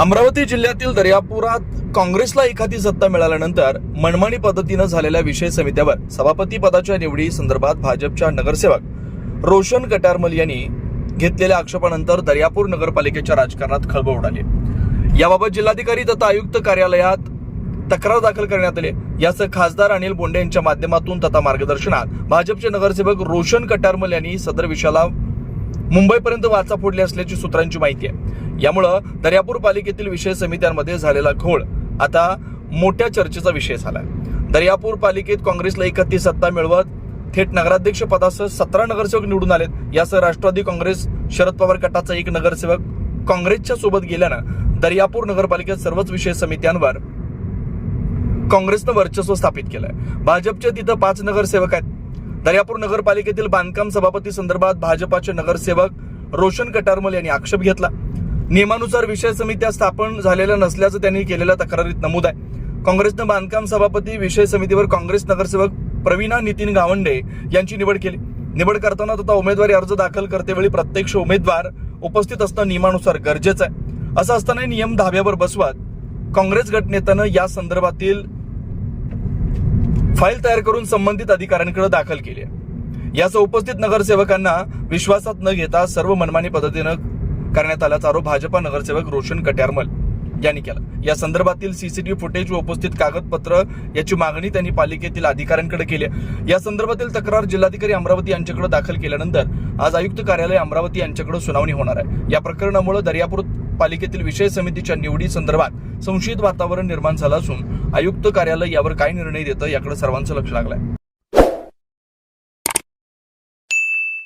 अमरावती जिल्ह्यातील दर्यापुरात काँग्रेसला एखादी सत्ता मिळाल्यानंतर मनमानी पद्धतीनं झालेल्या विषय समित्यावर सभापती पदाच्या निवडी संदर्भात भाजपच्या नगरसेवक रोशन कटारमल यांनी घेतलेल्या आक्षेपानंतर दर्यापूर नगरपालिकेच्या राजकारणात खळबळ उडाली. याबाबत जिल्हाधिकारी तथा आयुक्त कार्यालयात तक्रार दाखल करण्यात आली. याचं खासदार अनिल बोंडे यांच्या माध्यमातून तथा मार्गदर्शनात भाजपचे नगरसेवक रोशन कटारमल यांनी सदर विषयाला मुंबईपर्यंत वाचा फोडली असल्याची सूत्रांची माहिती आहे. यामुळं दर्यापूर पालिकेतील विषय समित्यांमध्ये झालेला घोळ आता मोठ्या चर्चेचा विषय झाला दर्यापूर पालिकेत काँग्रेसला एकत्रित सत्ता मिळवत थेट नगराध्यक्ष पदासह सतरा नगरसेवक निवडून आलेत. यासह राष्ट्रवादी काँग्रेस शरद पवार गटाचा एक नगरसेवक काँग्रेसच्या सोबत गेल्यानं दर्यापूर नगरपालिकेत सर्वच विषय समित्यांवर काँग्रेसनं वर्चस्व स्थापित केलंय. भाजपचे तिथं पाच नगरसेवक आहेत. दर्यापूर नगरपालिकेतील बांधकाम सभापती संदर्भात भाजपाचे नगरसेवक रोशन कटारमल यांनी आक्षेप घेतला. नियमानुसार विषय समित्या स्थापन झालेल्या नसल्याचं त्यांनी केलेल्या तक्रारीत नमूद आहे. काँग्रेसनं बांधकाम सभापती विषय समितीवर काँग्रेस नगरसेवक प्रवीणा नितीन गावंडे यांची निवड केली. निवड करताना तथा उमेदवारी अर्ज दाखल करतेवेळी प्रत्यक्ष उमेदवार उपस्थित असणं नियमानुसार गरजेचं आहे. असं असताना नियम धाब्यावर बसवत काँग्रेस गटनेत्यानं या संदर्भातील फाईल तयार करून संबंधित अधिकाऱ्यांकडे दाखल केली आहे. यासह उपस्थित नगरसेवकांना विश्वासात न घेता सर्व मनमानी पद्धतीनं करण्यात आल्याचा आरोप भाजपा नगरसेवक रोशन कट्यारमल यांनी केला. या संदर्भातील सीसीटीव्ही फुटेज व उपस्थित कागदपत्र याची मागणी त्यांनी पालिकेतील अधिकाऱ्यांकडे केली या संदर्भातील तक्रार जिल्हाधिकारी अमरावती यांच्याकडे दाखल केल्यानंतर आज आयुक्त कार्यालय अमरावती यांच्याकडे सुनावणी होणार आहे. या प्रकरणामुळे दर्यापूर पालिकेतील विषय समितीच्या निवडी संदर्भात संशयित वातावरण निर्माण झालं असून आयुक्त कार्यालय यावर काय निर्णय देतं याकडे सर्वांचं लक्ष लागलंय.